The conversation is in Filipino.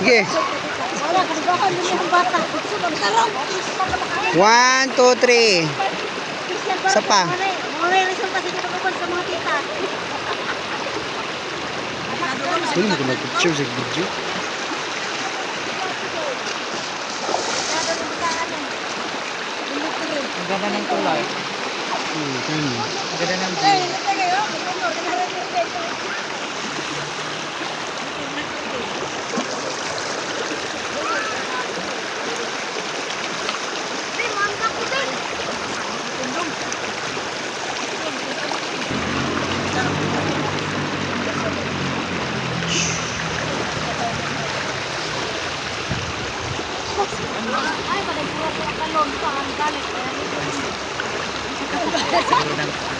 Sige. One, two, three. Isa pa. Mga resulta sa kinakupan sa mo video? Ang ganda ng kulay. Hmm, hmm. Ang ganda ng Eh, Ay, pada buat kalon pa ang galit. Ng